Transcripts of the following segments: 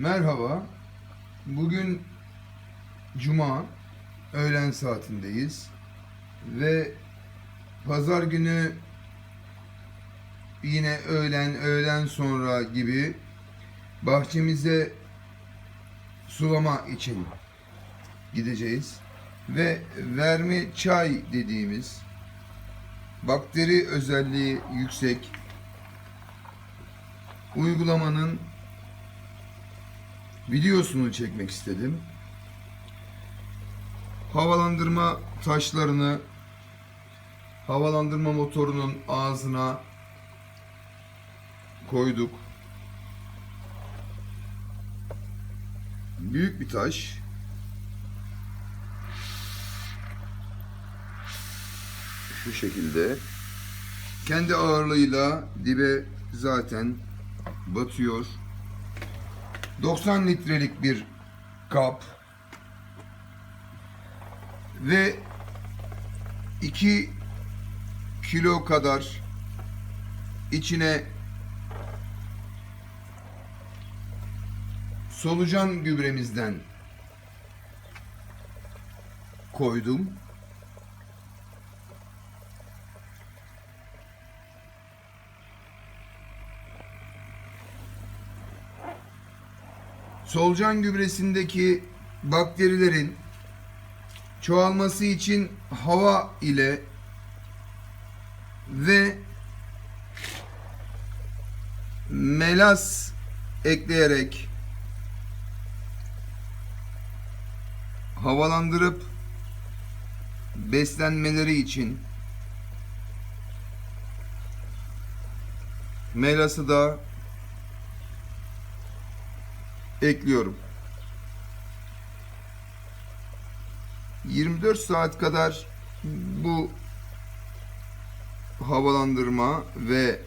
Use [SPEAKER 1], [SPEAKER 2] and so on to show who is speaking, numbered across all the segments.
[SPEAKER 1] Merhaba. Bugün Cuma öğlen saatindeyiz ve pazar günü yine öğlen öğlen sonra gibi bahçemize sulama için gideceğiz ve vermi çay dediğimiz bakteri özelliği yüksek uygulamanın videosunu çekmek istedim. Havalandırma taşlarını havalandırma motorunun ağzına koyduk. Büyük bir taş. Şu şekilde. Kendi ağırlığıyla dibe zaten batıyor. 90 litrelik bir kap ve 2 kilo kadar içine solucan gübremizden koydum. Solucan gübresindeki bakterilerin çoğalması için hava ile ve melas ekleyerek havalandırıp beslenmeleri için melası da ekliyorum. 24 saat kadar bu havalandırma ve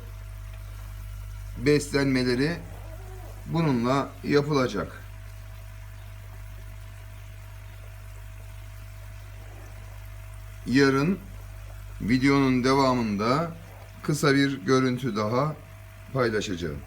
[SPEAKER 1] beslenmeleri bununla yapılacak. Yarın videonun devamında kısa bir görüntü daha paylaşacağım.